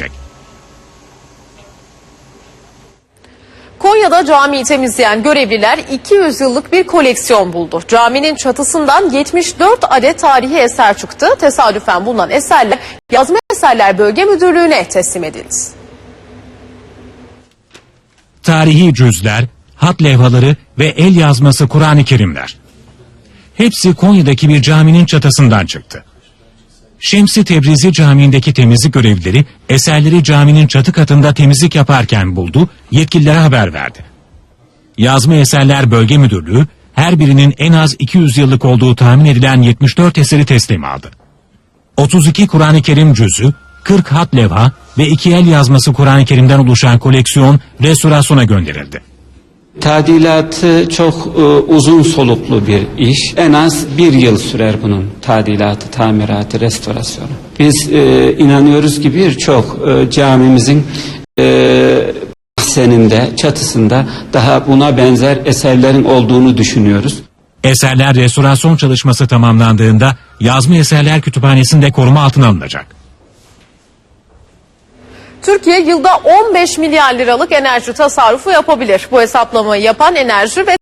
edilecek. Konya'da camiyi temizleyen görevliler 200 yıllık bir koleksiyon buldu. Caminin çatısından 74 adet tarihi eser çıktı. Tesadüfen bulunan eserler Yazma Eserler Bölge Müdürlüğü'ne teslim edildi. Tarihi cüzler, hat levhaları ve el yazması Kur'an-ı Kerimler. Hepsi Konya'daki bir caminin çatısından çıktı. Şemsi Tebrizi Camii'ndeki temizlik görevlileri eserleri caminin çatı katında temizlik yaparken buldu, yetkililere haber verdi. Yazma Eserler Bölge Müdürlüğü her birinin en az 200 yıllık olduğu tahmin edilen 74 eseri teslim aldı. 32 Kur'an-ı Kerim cüzü, 40 hat levha ve iki el yazması Kur'an-ı Kerim'den oluşan koleksiyon restorasyona gönderildi. Tadilatı çok e, uzun soluklu bir iş. En az bir yıl sürer bunun tadilatı, tamiratı, restorasyonu. Biz e, inanıyoruz ki birçok e, camimizin e, seninde, çatısında daha buna benzer eserlerin olduğunu düşünüyoruz. Eserler restorasyon çalışması tamamlandığında Yazma Eserler Kütüphanesi'nde koruma altına alınacak. Türkiye yılda 15 milyar liralık enerji tasarrufu yapabilir. Bu hesaplamayı yapan Enerji ve